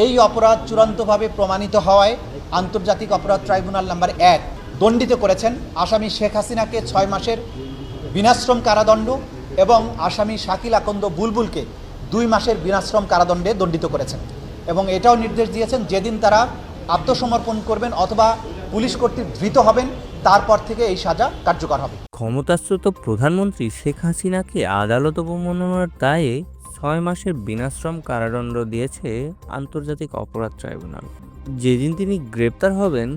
এই অপরাধ চূড়ান্তভাবে প্রমাণিত হওয়ায় আন্তর্জাতিক অপরাধ ট্রাইব্যুনাল নাম্বার এক দণ্ডিত করেছেন আসামি শেখ হাসিনাকে ছয় মাসের বিনাশ্রম কারাদণ্ড এবং আসামি শাকিল আকন্দ বুলবুলকে দুই মাসের বিনাশ্রম কারাদণ্ডে দণ্ডিত করেছেন এবং এটাও নির্দেশ দিয়েছেন যেদিন তারা আত্মসমর্পণ করবেন অথবা পুলিশ কর্তৃক ধৃত হবেন, তারপর থেকে এই সাজা কার্যকর হবে। ক্ষমতাচ্যুত প্রধানমন্ত্রী শেখ হাসিনাকে আদালত অবমাননার দায়ে ছয় মাসের বিনাশ্রম কারাদণ্ড দিয়েছে আন্তর্জাতিক অপরাধ ট্রাইব্যুনাল। যেদিন তিনি গ্রেপ্তার হবেন,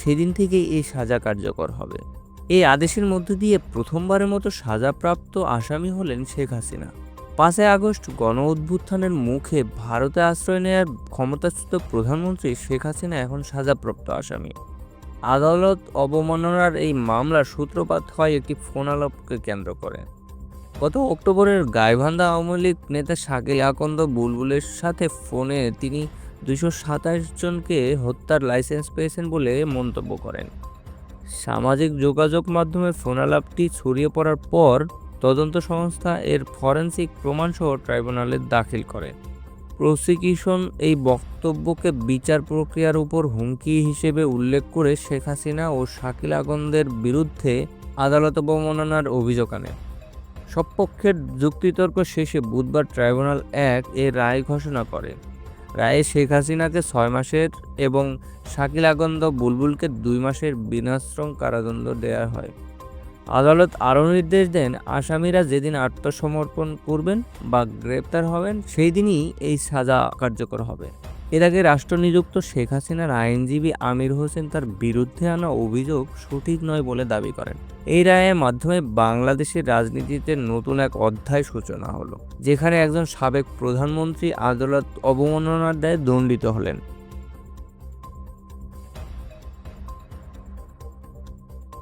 সেদিন থেকেই এই সাজা কার্যকর হবে। এই আদেশের মধ্য দিয়ে প্রথমবারের মতো সাজাপ্রাপ্ত আসামি হলেন শেখ হাসিনা। পাঁচই আগস্ট গণ অভ্যুত্থানের মুখে ভারতে আশ্রয় নেওয়ার ক্ষমতাচ্যুত প্রধানমন্ত্রী শেখ হাসিনা এখন সাজাপ্রাপ্ত আসামি। আদালত অবমাননার এই মামলার সূত্রপাত হয় একটি ফোন আলাপকে কেন্দ্র করে। গত অক্টোবরের গাইবান্ধা আওয়ামী লীগ নেতা শাকিল আকন্দ বুলবুলের সাথে ফোনে তিনি দুশো সাতাশ জনকে হত্যার লাইসেন্স পেয়েছেন বলে মন্তব্য করেন। সামাজিক যোগাযোগ মাধ্যমে ফোন আলাপটি ছড়িয়ে পড়ার পর তদন্ত সংস্থা এর ফরেনসিক প্রমাণসহ ট্রাইব্যুনালে দাখিল করে। প্রসিকিউশন এই বক্তব্যকে বিচার প্রক্রিয়ার উপর হুমকি হিসেবে উল্লেখ করে শেখ হাসিনা ও শাকিল আগন্দের বিরুদ্ধে আদালত অবমাননার অভিযোগ আনে। সব পক্ষের যুক্তিতর্ক শেষে বুধবার ট্রাইব্যুনাল এক এ রায় ঘোষণা করে। রায়ে শেখ হাসিনাকে ছয় মাসের এবং শাকিল আগন্দ বুলবুলকে দুই মাসের বিনাশ্রম কারাদণ্ড দেওয়া হয়। আদালত আরও নির্দেশ দেন, আসামিরা যেদিন আত্মসমর্পণ করবেন বা গ্রেপ্তার হবেন, সেই দিনই এই সাজা কার্যকর হবে। এর আগে রাষ্ট্রনিযুক্ত শেখ হাসিনার আইনজীবী আমির হোসেন তার বিরুদ্ধে আনা অভিযোগ সঠিক নয় বলে দাবি করেন। এই রায়ের মাধ্যমে বাংলাদেশের রাজনীতিতে নতুন এক অধ্যায় সূচনা হলো, যেখানে একজন সাবেক প্রধানমন্ত্রী আদালত অবমাননার দায়ে দণ্ডিত হলেন।